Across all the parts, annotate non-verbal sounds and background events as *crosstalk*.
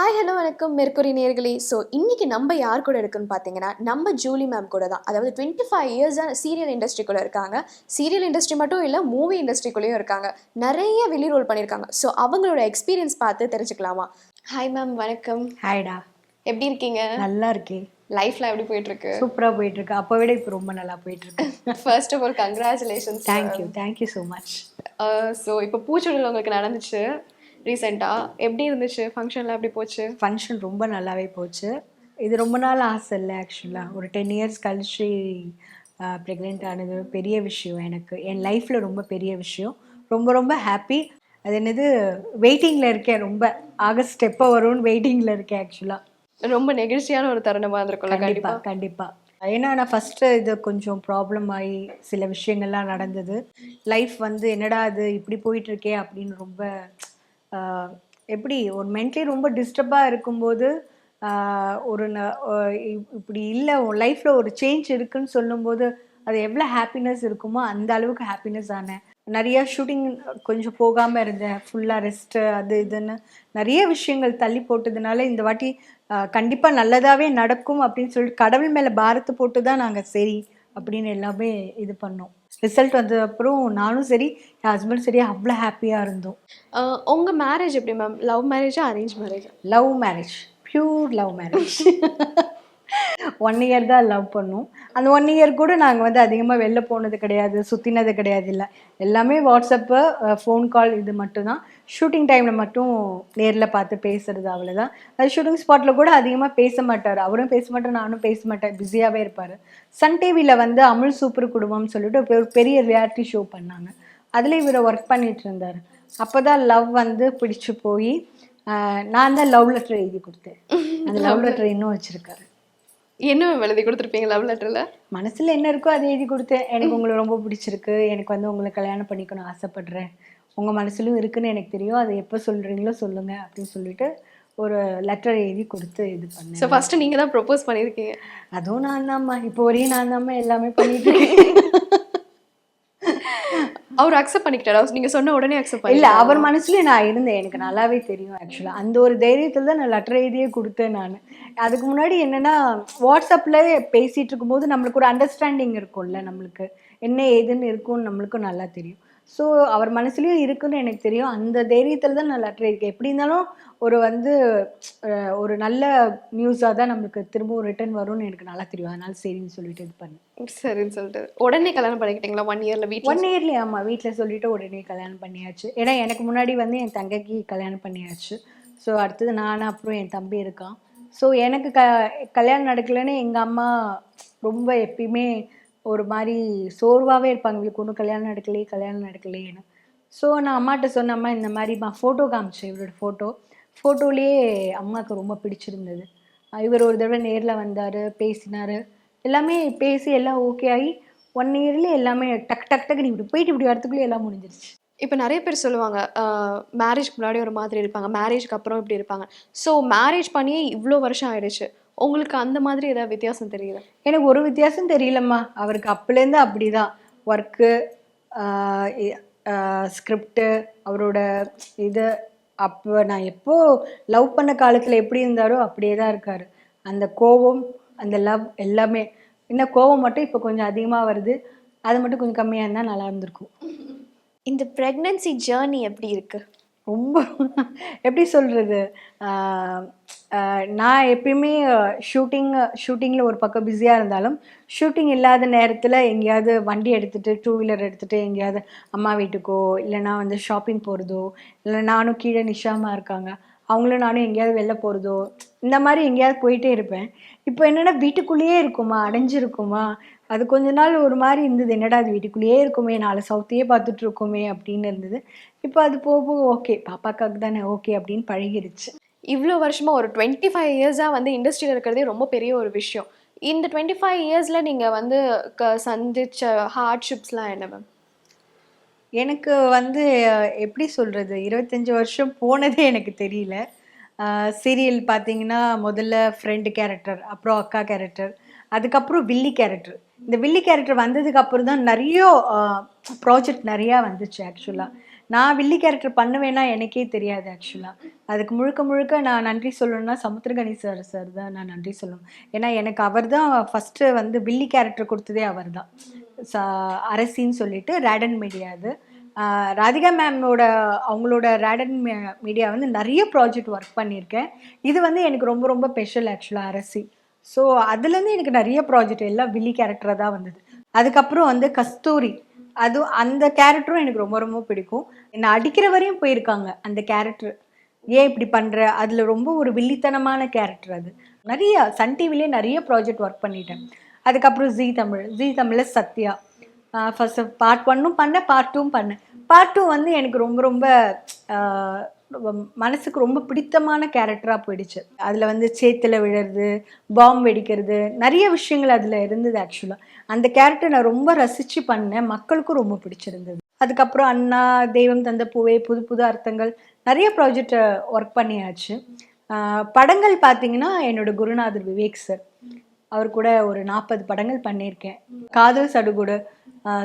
Hi hello வணக்கம். Mercury நேர்களே. So இன்னைக்கு நம்ம யார் கூட இருக்குன்னு பார்த்தீங்கன்னா நம்ம ஜூலி மேம் கூட தான். அதாவது டுவெண்ட்டி ஃபைவ் இயர்ஸாக சீரியல் இண்டஸ்ட்ரிக்குள்ளே இருக்காங்க. சீரியல் இண்டஸ்ட்ரி மட்டும் இல்லை மூவி இண்டஸ்ட்ரிக்குள்ளேயும் இருக்காங்க. நிறைய வெளி ரோல் பண்ணியிருக்காங்க ஸோ அவங்களோட எக்ஸ்பீரியன்ஸ் பார்த்து தெரிஞ்சுக்கலாமா? ஹாய் மேம் வணக்கம். ஹாய்டா எப்படி இருக்கீங்க? நல்லா இருக்கே. லைஃப்ல எப்படி போயிட்டு இருக்கு சூப்பராக போயிட்டு இருக்கு அப்போ விட இப்போ ரொம்ப நல்லா போயிட்டு இருக்கு first of all congratulations thank you thank you so much so இப்போ பூச்சொடியில் உங்களுக்கு நடந்துச்சு. ரீசெண்டாக எப்படி இருந்துச்சு? ஃபங்க்ஷன்லாம் எப்படி போச்சு? ஃபங்க்ஷன் ரொம்ப நல்லாவே போச்சு. இது ரொம்ப நாள் ஆசை இல்லை ஆக்சுவலாக ஒரு டென் இயர்ஸ் கழிச்சு ப்ரெக்னென்ட் ஆனது பெரிய விஷயம் எனக்கு. என் லைஃப்பில் ரொம்ப பெரிய விஷயம். ரொம்ப ரொம்ப ஹாப்பி அது என்னது? வெயிட்டிங்கில் இருக்கேன் ரொம்ப. ஆகஸ்ட் எப்போ வரும்னு வெயிட்டிங்கில் இருக்கேன் ஆக்சுவலாக ரொம்ப நெகிழ்ச்சியான ஒரு தருணமாக இருந்திருக்கும்ல கண்டிப்பா கண்டிப்பாக கண்டிப்பாக ஏன்னா நான் ஃபஸ்ட்டு இது கொஞ்சம் ப்ராப்ளம் ஆகி சில விஷயங்கள்லாம் நடந்தது. லைஃப் வந்து என்னடா இது இப்படி போயிட்டு இருக்கே அப்படின்னு ரொம்ப எப்படி ஒரு மென்டலி ரொம்ப டிஸ்டர்பாக இருக்கும்போது ஒரு ந- இப்- இப்படி இல்லை உன் லைஃப்பில் ஒரு சேஞ்ச் இருக்குன்னு சொல்லும்போது அது எவ்வளோ ஹாப்பினஸ் இருக்குமோ அந்த அளவுக்கு ஹாப்பினஸ் ஆனேன் நிறையா ஷூட்டிங் கொஞ்சம் போகாமல் இருந்தேன். ஃபுல்லாக ரெஸ்ட்டு அது இதுன்னு. நிறைய விஷயங்கள் தள்ளி போட்டதுனால இந்த வாட்டி கண்டிப்பாக நல்லதாகவே நடக்கும் அப்படின்னு சொல்லிட்டு கடவுள் மேலே பாரத்தை போட்டு தான் நாங்கள் சரி அப்படின்னு எல்லாமே இது பண்ணோம். ரிசல்ட் வந்த அப்புறம் நானும் சரி என் ஹஸ்பண்ட் சரி அவ்வளோ ஹாப்பியாக இருந்தோம். ஆஹ் உங்க மேரேஜ் எப்படி மேம் லவ் மேரேஜா அரேஞ்ச் மேரேஜா love marriage pure love marriage one year தான் லவ் பண்ணோம். அந்த ஒன் இயர் கூட நாங்கள் வந்து அதிகமாக வெளில போனது கிடையாது சுற்றினது கிடையாது இல்லை. எல்லாமே வாட்ஸ்அப்பு ஃபோன் கால் இது மட்டும்தான். ஷூட்டிங் டைமில் மட்டும் நேரில் பார்த்து பேசுறது அவ்வளோதான் அது ஷூட்டிங் ஸ்பாட்டில் கூட அதிகமாக பேச மாட்டார். அவரும் பேச மாட்டார் நானும் பேச மாட்டேன். பிஸியாகவே இருப்பார். சன் டிவியில் வந்து அமுல் சூப்பர் குடும்பம்னு சொல்லிட்டு ஒரு பெரிய ரியாலிட்டி ஷோ பண்ணாங்க. அதில் இவர் ஒர்க் பண்ணிட்டு இருந்தார். அப்போ தான் லவ் வந்து பிடிச்சு போய் ஆஹ், நான் தான் லவ் லெட்டர் எழுதி கொடுத்தேன். அந்த லவ் லெட்டர் இன்னும் வச்சிருக்காரு. என்ன எழுதி கொடுத்துருப்பீங்க லவ் லெட்டர்ல மனசுல என்ன இருக்கோ அதை எழுதி கொடுத்தேன். எனக்கு உங்களை ரொம்ப பிடிச்சிருக்கு. எனக்கு வந்து உங்களை கல்யாணம் பண்ணிக்கணும் ஆசைப்படுறேன். உங்க மனசுலயும் இருக்குன்னு எனக்கு தெரியும். அதை எப்போ சொல்றீங்களோ சொல்லுங்க அப்படின்னு சொல்லிட்டு ஒரு லெட்டர் எழுதி கொடுத்து இது பண்ணேன். ஸோ ஃபர்ஸ்ட் நீங்க தான் ப்ரொபோஸ் பண்ணியிருக்கீங்க அதுவும் நான் தான்மா. இப்போ வரையும் நான் தான்மா எல்லாமே பண்ணிட்டு *laughs* அவர் அக்செப்ட் பண்ணிக்கிட்டாரா. நீங்க சொன்ன உடனே அக்செப்ட் பண்ணி இல்ல அவர் மனசுலயும் நான் இருந்தேன். எனக்கு நல்லாவே தெரியும் ஆக்சுவலா அந்த ஒரு தைரியத்துல தான் நான் லெட்டர் எழுதியே கொடுத்தேன் நான். அதுக்கு முன்னாடி என்னன்னா வாட்ஸ்அப்ல பேசிட்டு இருக்கும்போது நம்மளுக்கு ஒரு அண்டர்ஸ்டாண்டிங் இருக்கும்ல நம்மளுக்கு. என்ன ஏதுன்னு இருக்கும்னு நம்மளுக்கும் நல்லா தெரியும். ஸோ அவர் மனசுலயும் இருக்குன்னு எனக்கு தெரியும். அந்த தைரியத்துல தான் நான் லெட்டர் எழுதிக்கேன் எப்படி இருந்தாலும் ஒரு வந்து ஒரு நல்ல நியூஸாக தான் நம்மளுக்கு திரும்பவும் ரிட்டர்ன் வரும்னு எனக்கு நல்லா தெரியும். அதனால சரின்னு சொல்லிட்டு இது பண்ணேன். சரின்னு சொல்லிட்டு. உடனே கல்யாணம் பண்ணிக்கிட்டீங்களா? ஒன் இயர்ல வீட்ல ஒன் இயர்லயே ஆமாம் வீட்டில் சொல்லிட்டு உடனே கல்யாணம் பண்ணியாச்சு. ஏன்னா எனக்கு முன்னாடி வந்து என் தங்கைக்கு கல்யாணம் பண்ணியாச்சு. ஸோ அடுத்தது நான் அப்புறம் என் தம்பி இருக்கான். ஸோ எனக்கு க கல்யாணம் நடக்கலைன்னு எங்கள் அம்மா ரொம்ப எப்பயுமே ஒரு மாதிரி சோர்வாகவே இருப்பாங்க. இவளுக்கு ஒன்றும் கல்யாணம் நடக்கலையே கல்யாணம் நடக்கலையேன்னு. ஸோ நான் அம்மாட்ட சொன்ன அம்மா இந்த நான் ஃபோட்டோ காமிச்சேன் இவரோட ஃபோட்டோ ஃபோட்டோலேயே அம்மாவுக்கு ரொம்ப பிடிச்சிருந்தது. இவர் ஒரு தடவை நேரில் வந்தார் பேசினார். எல்லாமே பேசி எல்லாம் ஓகே ஆகி ஒன் இயர்லேயே எல்லாமே டக் டக் டக்குன்னு இப்படி போயிட்டு இப்படி வரத்துக்குள்ளே எல்லாம் முடிஞ்சிருச்சு. இப்போ நிறைய பேர் சொல்லுவாங்க மேரேஜ்க்கு முன்னாடி ஒரு மாதிரி இருப்பாங்க மேரேஜ்க்கு அப்புறம் இப்படி இருப்பாங்க. ஸோ மேரேஜ் பண்ணியே இவ்வளோ வருஷம் ஆயிடுச்சு. உங்களுக்கு அந்த மாதிரி ஏதாவது வித்தியாசம் தெரியுது? எனக்கு ஒரு வித்தியாசம் தெரியலம்மா. அவருக்கு அப்பலேருந்து அப்படிதான். ஒர்க்கு ஸ்கிரிப்டு அவரோட இது அப்போ நான் எப்போ லவ் பண்ண காலத்தில் எப்படி இருந்தாரோ அப்படியே தான் இருக்காரு. அந்த கோபம் அந்த லவ் எல்லாமே. இன்னும் கோபம் மட்டும் இப்போ கொஞ்சம் அதிகமாக வருது. அது மட்டும் கொஞ்சம் கம்மியாக இருந்தால் நல்லா இருந்திருக்கும். இந்த ப்ரெக்னன்சி ஜேர்னி எப்படி இருக்கு? ரொம்ப எப்படி சொல்கிறது நான் எப்பயுமே ஷூட்டிங் ஷூட்டிங்கில் ஒரு பக்கம் பிஸியாக இருந்தாலும் ஷூட்டிங் இல்லாத நேரத்தில் எங்கேயாவது வண்டி எடுத்துகிட்டு டூ வீலர் எடுத்துகிட்டு எங்கேயாவது அம்மா வீட்டுக்கோ இல்லைனா வந்து ஷாப்பிங் போகிறதோ இல்லை நானும் கீழே நிஷாமா இருக்காங்க அவங்களும் நானும் எங்கேயாவது வெளில போகிறதோ இந்த மாதிரி எங்கேயாவது போயிட்டே இருப்பேன். இப்போ என்னென்னா வீட்டுக்குள்ளேயே இருக்குமா? அடைஞ்சிருக்குமா? அது கொஞ்ச நாள் ஒரு மாதிரி இருந்தது. என்னடா அது வீட்டுக்குள்ளேயே இருக்குமே நாலு சவுத்தையே பார்த்துட்டு இருக்கோமே அப்படின்னு இருந்தது. இப்போ அது போக போக ஓகே பாப்பாக்காக தானே ஓகே அப்படின்னு பழகிருச்சு. இவ்வளோ வருஷமா ஒரு டுவெண்ட்டி ஃபைவ் இயர்ஸாக வந்து இண்டஸ்ட்ரியில் இருக்கிறதே ரொம்ப பெரிய ஒரு விஷயம். இந்த டுவெண்ட்டி ஃபைவ் இயர்ஸில் நீங்கள் வந்து க சந்திச்ச ஹார்ட்ஷிப்ஸ்லாம் என்ன மேம் எனக்கு வந்து எப்படி சொல்கிறது இருபத்தஞ்சி வருஷம் போனதே எனக்கு தெரியல. சீரியல் பார்த்தீங்கன்னா முதல்ல ஃப்ரெண்டு கேரக்டர் அப்புறம் அக்கா கேரக்டர் அதுக்கப்புறம் வில்லி கேரக்டர் இந்த வில்லி கேரக்டர் வந்ததுக்கு அப்புறம் தான் நிறைய ப்ராஜெக்ட் நிறையா வந்துச்சு ஆக்சுவலாக நான் வில்லி கேரக்டர் பண்ணுவேன்னா எனக்கே தெரியாது ஆக்சுவலாக அதுக்கு முழுக்க முழுக்க நான் நன்றி சொல்லணும்னா சமுத்திரகணி சார் சார் தான் நான் நன்றி சொல்லணும். ஏன்னா எனக்கு அவர் தான் ஃபஸ்ட்டு வந்து வில்லி கேரக்டர் கொடுத்ததே அவர் தான். அரசின்னு சொல்லிட்டு ரேடன் மீடியா அது. ராதிகா மேமோட அவங்களோட ரேடன் மீடியா வந்து நிறைய ப்ராஜெக்ட் ஒர்க் பண்ணியிருக்கேன். இது வந்து எனக்கு ரொம்ப ரொம்ப ஸ்பெஷல் ஆக்சுவலாக அரசி. ஸோ அதுலேருந்து எனக்கு நிறைய ப்ராஜெக்ட் எல்லாம் வில்லி கேரக்டராக தான் வந்தது. அதுக்கப்புறம் வந்து கஸ்தூரி. அது அந்த கேரக்டரும் எனக்கு ரொம்ப ரொம்ப பிடிக்கும். என்னை அடிக்கிற வரையும் போயிருக்காங்க அந்த கேரக்டர் ஏன் இப்படி பண்ணுற அதில் ரொம்ப ஒரு வில்லித்தனமான கேரக்டர் அது. நிறைய சன் டிவிலே நிறைய ப்ராஜெக்ட் ஒர்க் பண்ணிட்டேன். அதுக்கப்புறம் ஜீ தமிழ். ஜீ தமிழில் சத்யா. ஃபர்ஸ்ட் பார்ட் ஒன்னும் பண்ணேன் பார்ட் டூவும் பண்ணேன். பார்ட் டூ வந்து எனக்கு ரொம்ப ரொம்ப மனசுக்கு ரொம்ப பிடித்தமான கேரக்டராக போயிடுச்சு. அதில் வந்து சேத்தில் விழுறது பாம் வெடிக்கிறது நிறைய விஷயங்கள் அதில் இருந்தது ஆக்சுவலாக அந்த கேரக்டர் நான் ரொம்ப ரசித்து பண்ணேன். மக்களுக்கும் ரொம்ப பிடிச்சிருந்தது. அதுக்கப்புறம் அண்ணா தெய்வம் தந்த பூவே புது புது அர்த்தங்கள் நிறைய ப்ராஜெக்டை ஒர்க் பண்ணியாச்சு. படங்கள் பார்த்தீங்கன்னா என்னோட குருநாதர் விவேக் சார் அவர் கூட ஒரு நாற்பது படங்கள் பண்ணியிருக்கேன். காதல் சடுகுடு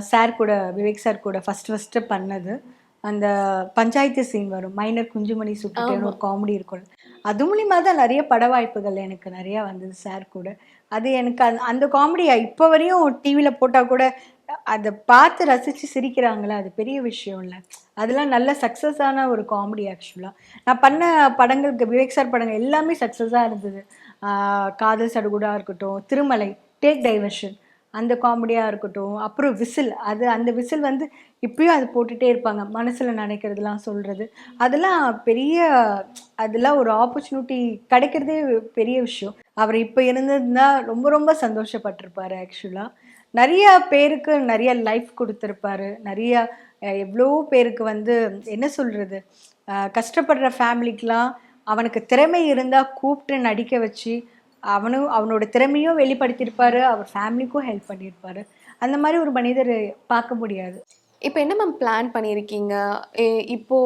சார் கூட விவேக் சார் கூட ஃபஸ்ட் ஃபஸ்ட்டு பண்ணது. அந்த பஞ்சாயத்து சீன் வரும். மைனர் குஞ்சுமணி சுட்டுட்டேன்னு ஒரு காமெடி இருக்கும். அது மூலியமாக தான் நிறைய பட வாய்ப்புகள் எனக்கு நிறையா வந்தது சார் கூட. அது எனக்கு அந்த அந்த காமெடி இப்போ வரையும் டிவியில் போட்டால் கூட அதை பார்த்து ரசித்து சிரிக்கிறாங்களே அது பெரிய விஷயம் இல்லை. அதெல்லாம் நல்ல சக்ஸஸான ஒரு காமெடி ஆக்சுவலாக நான் பண்ண படங்களுக்கு விவேக் சார் படங்கள் எல்லாமே சக்ஸஸாக இருந்தது. காதல் சடுகுடா இருக்கட்டும் திருமலை டேக் டைவர்ஷன் அந்த காமெடியாக இருக்கட்டும் அப்புறம் விசில். அது அந்த விசில் வந்து இப்பயும் அது போட்டுகிட்டே இருப்பாங்க. மனசில் நினைக்கிறதுலாம் சொல்கிறது அதெல்லாம் பெரிய அதெல்லாம் ஒரு ஆப்பர்ச்சுனிட்டி கிடைக்கிறதே பெரிய விஷயம். அவர் இப்போ இருந்ததுன்னா ரொம்ப ரொம்ப சந்தோஷப்பட்டிருப்பார் ஆக்சுவலாக நிறைய பேருக்கு நிறைய லைஃப் கொடுத்துருப்பாரு. நிறைய எவ்வளோ பேருக்கு வந்து என்ன சொல்கிறது கஷ்டப்படுற ஃபேமிலிக்கெலாம் அவனுக்கு திறமை இருந்தால் கூப்பிட்டு நடிக்க வச்சு அவனும் அவனோட திறமையும் வெளிப்படுத்தியிருப்பாரு அவர் ஃபேமிலிக்கும் ஹெல்ப் பண்ணியிருப்பாரு. அந்த மாதிரி ஒரு மனிதர் பார்க்க முடியாது. இப்போ என்ன மேம் பிளான் பண்ணியிருக்கீங்க? எ- இப்போ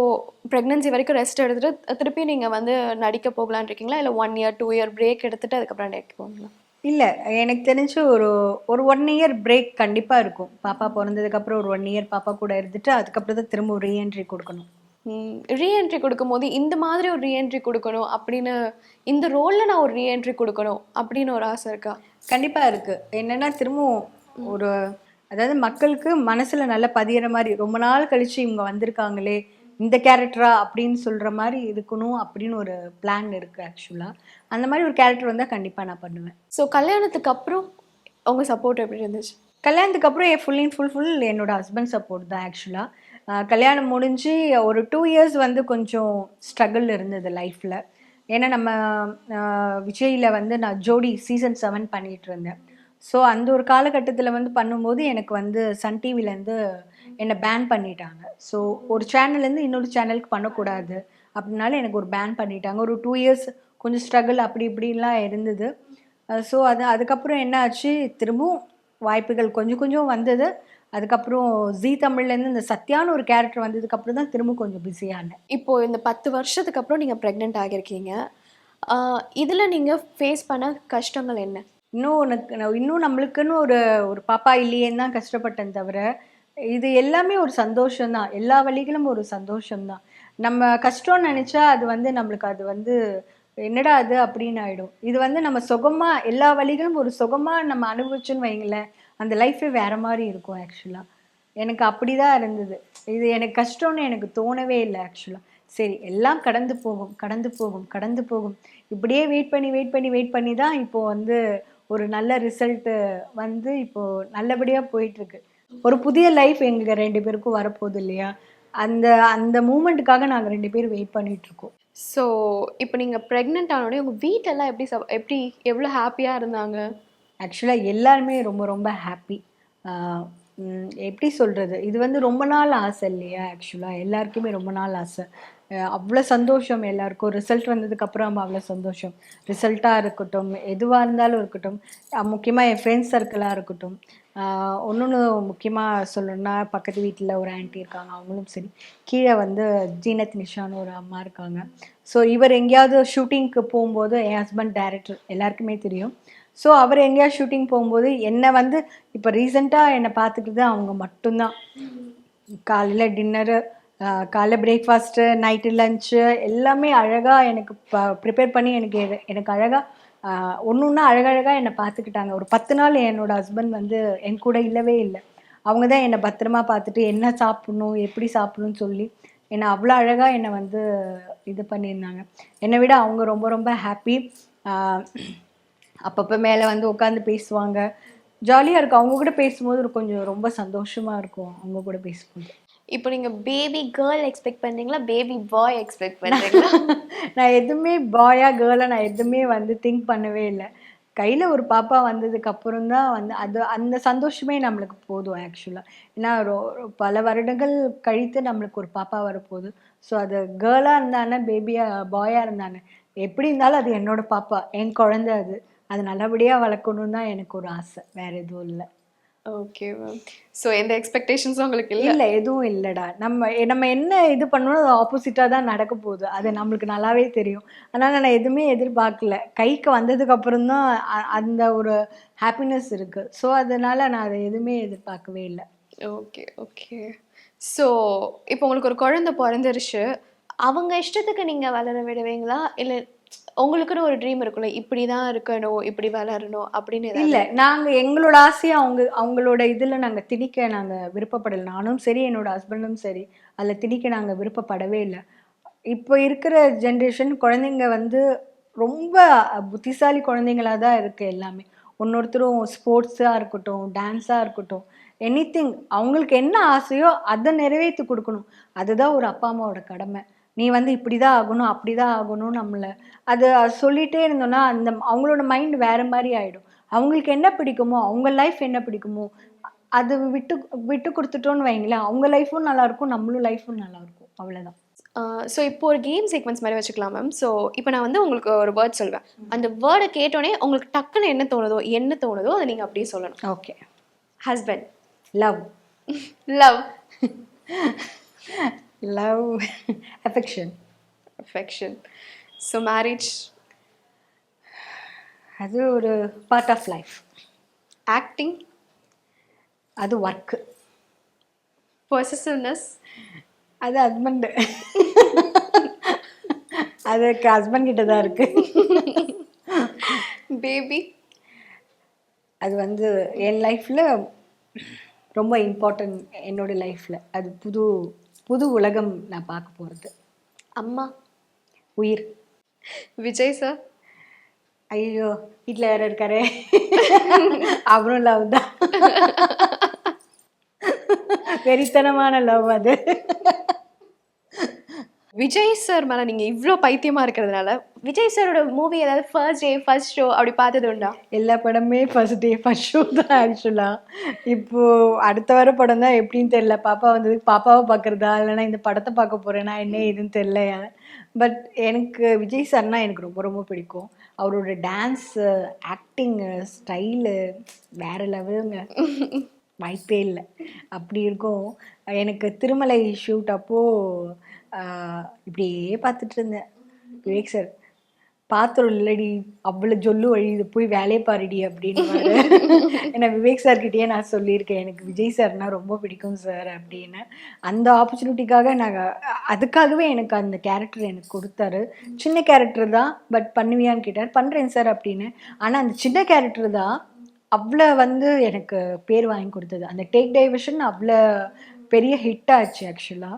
ப்ரெக்னன்சி வரைக்கும் ரெஸ்ட் எடுத்துட்டு திருப்பி நீங்கள் வந்து நடிக்க போகலான்னு இருக்கீங்களா? இல்லை one year two year break எடுத்துட்டு அதுக்கப்புறம் நடிக்க போகலாம் இல்லை எனக்கு தெரிஞ்சு ஒரு ஒரு ஒன் இயர் பிரேக் கண்டிப்பாக இருக்கும். பாப்பா பிறந்ததுக்கப்புறம் ஒரு ஒன் இயர் பாப்பா கூட இருந்துட்டு அதுக்கப்புறம் தான் திரும்ப ரீஎன்ட்ரி கொடுக்கணும். ரீஎன்ட்ரி கொடுக்கும்போது இந்த மாதிரி ஒரு ரீஎன்ட்ரி கொடுக்கணும் அப்படின்னு இந்த ரோலில் நான் ஒரு ரீஎன்ட்ரி கொடுக்கணும் அப்படின்னு ஒரு ஆசை இருக்கா? கண்டிப்பாக இருக்குது என்னென்னா திரும்பவும் ஒரு அதாவது மக்களுக்கு மனசில் நல்லா பதியிற மாதிரி ரொம்ப நாள் கழிச்சு இவங்க வந்திருக்காங்களே இந்த கேரக்டரா அப்படின்னு சொல்கிற மாதிரி இருக்கணும் அப்படின்னு ஒரு பிளான் இருக்குது ஆக்சுவலாக அந்த மாதிரி ஒரு கேரக்டர் வந்தால் கண்டிப்பாக நான் பண்ணுவேன். ஸோ கல்யாணத்துக்கு அப்புறம் உங்க சப்போர்ட் எப்படி இருந்துச்சு? கல்யாணத்துக்கு அப்புறம் ஃபுல் அண்ட் ஃபுல் ஃபுல் என்னோட ஹஸ்பண்ட் சப்போர்ட் தான் ஆக்சுவலாக கல்யாணம் முடிஞ்சு ஒரு டூ இயர்ஸ் வந்து கொஞ்சம் ஸ்ட்ரகிள் இருந்தது லைஃப்பில் ஏன்னா நம்ம விஜயில் வந்து நான் ஜோடி சீசன் செவன் பண்ணிகிட்டு இருந்தேன். ஸோ அந்த ஒரு காலகட்டத்தில் வந்து பண்ணும்போது எனக்கு வந்து சன் டிவிலேருந்து என்னை பேன் பண்ணிட்டாங்க. ஸோ ஒரு சேனல்லேருந்து இன்னொரு சேனலுக்கு பண்ணக்கூடாது அப்படின்னால எனக்கு ஒரு பேன் பண்ணிட்டாங்க. ஒரு டூ இயர்ஸ் கொஞ்சம் ஸ்ட்ரகிள் அப்படி இப்படிலாம் இருந்தது. ஸோ அது அதுக்கப்புறம் என்ன ஆச்சு? திரும்பவும் வாய்ப்புகள் கொஞ்சம் கொஞ்சம் வந்தது. அதுக்கப்புறம் ஜீ தமிழ்லேருந்து இந்த சத்யான்னு ஒரு கேரக்டர் வந்ததுக்கப்புறம் தான் திரும்ப கொஞ்சம் பிஸியானேன் இப்போ இந்த பத்து வருஷத்துக்கு அப்புறம் நீங்கள் ப்ரெக்னென்ட் ஆகியிருக்கீங்க. இதில் நீங்கள் ஃபேஸ் பண்ண கஷ்டங்கள் என்ன? இன்னும் உனக்கு இன்னும் நம்மளுக்குன்னு ஒரு ஒரு பாப்பா இல்லையேன்னு தான் கஷ்டப்பட்டேன் தவிர இது எல்லாமே ஒரு சந்தோஷம்தான் எல்லா வழிகளும் ஒரு சந்தோஷம்தான் நம்ம கஷ்டம்னு நினச்சா அது வந்து நம்மளுக்கு அது வந்து என்னடா அது அப்படின்னு ஆயிடும். இது வந்து நம்ம சுகமா எல்லா வழிகளும் ஒரு சுகமா நம்ம அனுபவிச்சோன்னு வைங்களேன். அந்த லைஃபே வேற மாதிரி இருக்கும் ஆக்சுவலாக எனக்கு அப்படி தான் இருந்தது. இது எனக்கு கஷ்டம்னு எனக்கு தோணவே இல்லை ஆக்சுவலாக சரி எல்லாம் கடந்து போகும் கடந்து போகும் கடந்து போகும். இப்படியே வெயிட் பண்ணி வெயிட் பண்ணி வெயிட் பண்ணி தான் இப்போது வந்து ஒரு நல்ல ரிசல்ட்டு வந்து இப்போது நல்லபடியாக போயிட்டுருக்கு. ஒரு புதிய லைஃப் எங்களுக்கு ரெண்டு பேருக்கும் வரப்போகுது இல்லையா? அந்த அந்த மூமெண்ட்டுக்காக நாங்கள் ரெண்டு பேரும் வெயிட் பண்ணிகிட்ருக்கோம் ஸோ இப்போ நீங்கள் ப்ரெக்னென்ட் ஆனோடனே உங்கள் வீட்டெல்லாம் எப்படி சப் எப்படி எவ்வளோ ஹாப்பியாக இருந்தாங்க? ஆக்சுவலாக எல்லாருமே ரொம்ப ரொம்ப ஹாப்பி எப்படி சொல்கிறது இது வந்து ரொம்ப நாள் ஆசை இல்லையா ஆக்சுவலாக எல்லாருக்குமே ரொம்ப நாள் ஆசை. அவ்வளோ சந்தோஷம் எல்லாருக்கும். ரிசல்ட் வந்ததுக்கப்புறம் அவ்வளோ சந்தோஷம். ரிசல்ட்டாக இருக்கட்டும் எதுவாக இருந்தாலும் இருக்கட்டும் முக்கியமாக என் ஃப்ரெண்ட்ஸ் சர்க்கிளாக இருக்கட்டும். ஒன்று முக்கியமாக சொல்லணும்னா பக்கத்து வீட்டில் ஒரு ஆண்டி இருக்காங்க அவங்களும் சரி. கீழே வந்து ஜீனத் நிஷான்னு ஒரு அம்மா இருக்காங்க. ஸோ இவர் எங்கேயாவது ஷூட்டிங்க்கு போகும்போது என் ஹஸ்பண்ட் டேரக்டர் எல்லாருக்குமே தெரியும். ஸோ அவர் எங்கேயா ஷூட்டிங் போகும்போது என்னை வந்து இப்போ ரீசெண்டாக என்னை பார்த்துக்கிட்டு அவங்க மட்டும்தான். காலையில் டின்னரு காலைல பிரேக்ஃபாஸ்ட்டு நைட்டு லஞ்சு எல்லாமே அழகாக எனக்கு ப்ரிப்பேர் பண்ணி எனக்கு எனக்கு அழகாக ஒன்று ஒன்றா அழகழகாக என்னை பார்த்துக்கிட்டாங்க. ஒரு பத்து நாள் என்னோட ஹஸ்பண்ட் வந்து என் கூட இல்லவே இல்லை. அவங்க தான் என்னை பத்திரமா பார்த்துட்டு என்ன சாப்பிடணும் எப்படி சாப்பிடணும்னு சொல்லி என்னை அவ்வளோ அழகாக என்னை வந்து இது பண்ணியிருந்தாங்க. என்னை விட அவங்க ரொம்ப ரொம்ப ஹாப்பி அப்பப்போ மேலே வந்து உட்காந்து பேசுவாங்க. ஜாலியாக இருக்கும். அவங்க கூட பேசும்போது கொஞ்சம் ரொம்ப சந்தோஷமாக இருக்கும். அவங்க கூட பேசும்போது. இப்போ நீங்க பேபி கேர்ள் எக்ஸ்பெக்ட் பண்றீங்களா? பேபி பாய் எக்ஸ்பெக்ட் பண்றீங்களா? *laughs* நான் எதுவுமே பாயா கேர்ளா நான் எதுவுமே வந்து திங்க் பண்ணவே இல்லை. கையில் ஒரு பாப்பா வந்ததுக்கு அப்புறம் தான் வந்து அது அந்த சந்தோஷமே நம்மளுக்கு போதும் ஆக்சுவலாக ஏன்னா ரொ- பல வருடங்கள் கழித்து நம்மளுக்கு ஒரு பாப்பா வரப்போகுது. ஸோ அது கேர்ளாக இருந்தானே பேபியாக பாயாக இருந்தானே எப்படி இருந்தாலும் அது என்னோட பாப்பா என் குழந்தை அது. அது நல்லபடியாக வளர்க்கணுன்னு தான் எனக்கு ஒரு ஆசை. வேற எதுவும் இல்லை. ஓகே மேம் ஸோ எந்த எக்ஸ்பெக்டேஷன்ஸும் உங்களுக்கு இல்லை? இல்ல எதுவும் இல்லடா. நம்ம நம்ம என்ன இது பண்ணணும் அது ஆப்போசிட்டா தான் நடக்க போகுது. அது நம்மளுக்கு நல்லாவே தெரியும். அதனால நான் எதுவுமே எதிர்பார்க்கல. கைக்கு வந்ததுக்கு அப்புறம் தான் அந்த ஒரு ஹாப்பினஸ் இருக்கு. ஸோ அதனால நான் அதை எதுவுமே எதிர்பார்க்கவே இல்லை. ஓகே ஓகே ஸோ இப்போ உங்களுக்கு ஒரு குழந்தை பிறந்துருச்சு. அவங்க இஷ்டத்துக்கு நீங்கள் வளர விடுவீங்களா? இல்லை உங்களுக்குன்னு ஒரு ட்ரீம் இருக்கும்ல இப்படி தான் இருக்கணும் இப்படி வளரணும் அப்படின்னு இல்லை இல்ல நாங்க எங்களோட ஆசையை அவங்க அவங்களோட இதுல நாங்க திணிக்க நாங்க விருப்பப்படலை. நானும் சரி என்னோட ஹஸ்பண்டும் சரி அதுல திணிக்க நாங்க விருப்பப்படவே இல்லை. இப்போ இருக்கிற ஜென்ரேஷன் குழந்தைங்க வந்து ரொம்ப புத்திசாலி குழந்தைங்களாக தான் இருக்கு எல்லாமே. ஒன்னொருத்தரும் ஸ்போர்ட்ஸாக இருக்கட்டும் டான்ஸாக இருக்கட்டும் எனிதிங் அவங்களுக்கு என்ன ஆசையோ அதை நிறைவேற்றி கொடுக்கணும். அதுதான் ஒரு அப்பா அம்மாவோட கடமை. நீ வந்து இப்படி தான் ஆகணும் அப்படி தான் ஆகணும் நம்மளை. அது சொல்லிட்டே இருந்தோம்னா அந்த அவங்களோட மைண்ட் வேற மாதிரி ஆயிடும். அவங்களுக்கு என்ன பிடிக்குமோ அவங்க லைஃப் என்ன பிடிக்குமோ அது விட்டு விட்டு கொடுத்துட்டோன்னு வைங்களேன் அவங்க லைஃப்பும் நல்லா இருக்கும் நம்மளும் லைஃப்பும் நல்லா இருக்கும். அவ்வளவுதான். ஸோ இப்போ ஒரு கேம் சீக்வன்ஸ் மாதிரி வச்சுக்கலாம் மேம் ஸோ இப்போ நான் வந்து உங்களுக்கு ஒரு வேர்ட் சொல்லுவேன் அந்த வேர்டை கேட்டோடனே உங்களுக்கு டக்குன்னு என்ன தோணுதோ என்ன தோணுதோ அதை நீங்கள் அப்படியே சொல்லணும். Okay husband love love love affection affection so marriage அது ஒரு பார்ட் ஆஃப் லைஃப் ஆக்டிங் அது ஒர்க்கு பொசசிவ்னஸ் அது ஹஸ்பண்டு அதுக்கு ஹஸ்பண்ட் கிட்ட தான் இருக்கு. *laughs* பேபி அது வந்து என் லைஃப்பில் ரொம்ப இம்பார்ட்டன்ட் என்னோட லைஃப்பில் அது புது புது உலகம் நான் பார்க்க போகிறது அம்மா உயிர். விஜய் சார் ஐயோ வீட்டில் வேற இருக்காரே. அவரும் லவ் தான். *laughs* வெறித்தனமான லவ் அது. விஜய் சார் மேல நீங்கள் இவ்வளோ பைத்தியமாக இருக்கிறதுனால விஜய் சாரோட மூவி ஏதாவது ஃபர்ஸ்ட் டே ஃபர்ஸ்ட் ஷோ அப்படி பார்த்தது உண்டா? எல்லா படமே ஃபர்ஸ்ட் டே ஃபர்ஸ்ட் ஷோ தான் ஆக்சுவலா இப்போ அடுத்த வர படம் தான் எப்படின்னு தெரியல. பாப்பா வந்ததுக்கு பாப்பாவை பார்க்குறதா? இல்லைன்னா இந்த படத்தை பார்க்க போகிறேன்னா என்ன ஏதுன்னு தெரியல பட் எனக்கு விஜய் சார்னா எனக்கு ரொம்ப ரொம்ப பிடிக்கும். அவரோட டான்ஸு ஆக்டிங்கு ஸ்டைலு வேற லெவலுங்க. வாய்ப்பே இல்லை. அப்படி இருக்கும். எனக்கு திருமலை ஷூட் அப்போது இப்படியே பார்த்துட்டு இருந்தேன். விவேக் சார் பாத்திரம் இல்லடி அவ்வளோ ஜொல்லு வழியுது போய் வேலையை பாருடி அப்படின்னு *laughs* ஏன்னா விவேக் சார்கிட்டயே நான் சொல்லியிருக்கேன் எனக்கு விஜய் சார்னா ரொம்ப பிடிக்கும் சார் அப்படின்னு. அந்த ஆப்பர்ச்சுனிட்டிக்காக நாங்கள் அதுக்காகவே எனக்கு அந்த கேரக்டர் எனக்கு கொடுத்தாரு. சின்ன கேரக்டர் தான் பட் பண்ணுவியான்னு கேட்டார். பண்ணுறேன் சார் அப்படின்னு. ஆனால் அந்த சின்ன கேரக்டர் தான் அவ்வளோ வந்து எனக்கு பேர் வாங்கி கொடுத்தது. அந்த டேக் டைவர்ஷன் அவ்வளோ பெரிய ஹிட் ஆச்சு ஆக்சுவலாக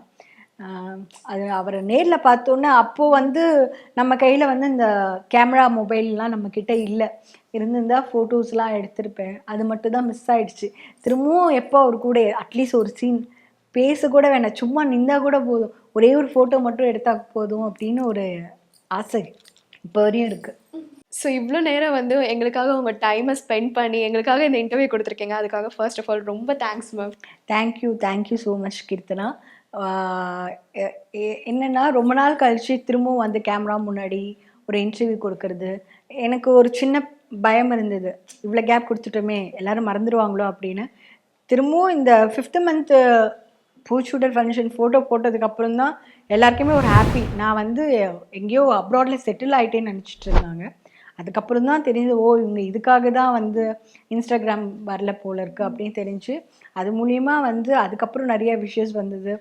அது அவரை நேரில் பார்த்தோன்னே அப்போது வந்து நம்ம கையில் வந்து இந்த கேமரா மொபைல்லாம் நம்ம கிட்ட இல்லை. இருந்திருந்தா ஃபோட்டோஸ்லாம் எடுத்திருப்பேன். அது மட்டும் தான் மிஸ் ஆயிடுச்சு. திரும்பவும் எப்போ அவர் கூட அட்லீஸ்ட் ஒரு சீன் பேச கூட வேணாம். சும்மா நின்றா கூட போதும். ஒரே ஒரு ஃபோட்டோ மட்டும் எடுத்தா போதும் அப்படின்னு ஒரு ஆசை இப்போ வரையும் இருக்குது ஸோ இவ்வளோ நேரம் வந்து எங்களுக்காக உங்கள் டைமை ஸ்பெண்ட் பண்ணி எங்களுக்காக இந்த இன்டர்வியூ கொடுத்துருக்கீங்க. அதுக்காக ஃபர்ஸ்ட் ஆஃப் ஆல் ரொம்ப thanks ma'am thank you thank you so much Keerthana. என்னென்னா ரொம்ப நாள் கழிச்சு திரும்பவும் வந்து கேமரா முன்னாடி ஒரு இன்டர்வியூ கொடுக்கறது. எனக்கு ஒரு சின்ன பயம் இருந்தது. இவ்வளோ கேப் கொடுத்துட்டோமே எல்லாரும் மறந்துடுவாங்களோ அப்படின்னு. திரும்பவும் இந்த ஃபிஃப்த்து மந்த்து பூச்சூடர் ஃபங்க்ஷன் ஃபோட்டோ போட்டதுக்கப்புறம் தான் எல்லாருக்குமே ஒரு ஹாப்பி நான் வந்து எங்கேயோ அப்ராடில் செட்டில் ஆகிட்டேன்னு நினச்சிட்டு இருந்தாங்க. அதுக்கப்புறம் தான் தெரிஞ்சு ஓ இவங்க இதுக்காக தான் வந்து இன்ஸ்டாகிராம் வரல போல இருக்கு அப்படின்னு தெரிஞ்சு அது மூலியமா வந்து அதுக்கப்புறம் நிறைய விஷயஸ் வந்தது.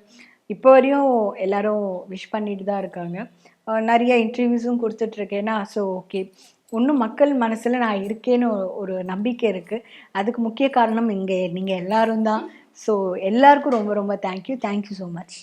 இப்போ வரையும் எல்லாரும் விஷ் பண்ணிட்டு தான் இருக்காங்க. நிறைய இன்டர்வியூஸும் கொடுத்துட்ருக்கேன்னா ஸோ ஓகே இன்னும் மக்கள் மனசில் நான் இருக்கேன்னு ஒரு- நம்பிக்கை இருக்குது அதுக்கு முக்கிய காரணம் இங்கே நீங்கள் எல்லாரும் தான். ஸோ எல்லாருக்கும் ரொம்ப ரொம்ப தேங்க்யூ தேங்க்யூ ஸோ மச்